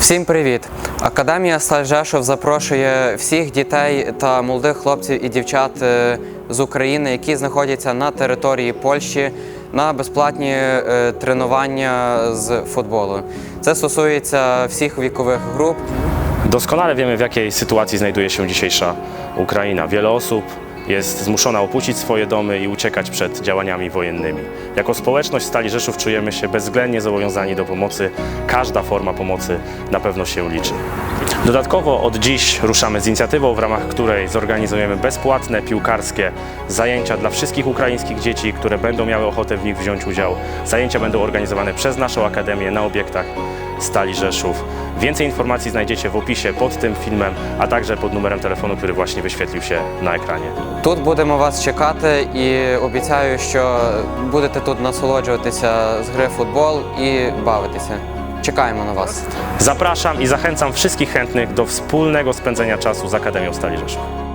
Всім привіт! Академія Сальжешов запрошує всіх дітей та молодих хлопців і дівчат е, з України, які знаходяться на території Польщі, на безплатні е, тренування з футболу. Це стосується всіх вікових груп. Doskonale wiemy, w jakiej sytuacji znajduje się dzisiejsza Ukraina. Wiele osób jest zmuszona opuścić swoje domy i uciekać przed działaniami wojennymi. Jako społeczność Stali Rzeszów czujemy się bezwzględnie zobowiązani do pomocy. Każda forma pomocy na pewno się liczy. Dodatkowo od dziś ruszamy z inicjatywą, w ramach której zorganizujemy bezpłatne piłkarskie zajęcia dla wszystkich ukraińskich dzieci, które będą miały ochotę w nich wziąć udział. Zajęcia będą organizowane przez naszą akademię na obiektach Stali Rzeszów. Więcej informacji znajdziecie w opisie pod tym filmem, a także pod numerem telefonu, który właśnie wyświetlił się na ekranie. Тут будемо вас чекати і обіцяю, що будете тут насолоджуватися з гри в футбол і бавитися. Чекаємо на вас. Zapraszam i zachęcam wszystkich chętnych do wspólnego spędzenia czasu z Akademią Stali Rzeszów.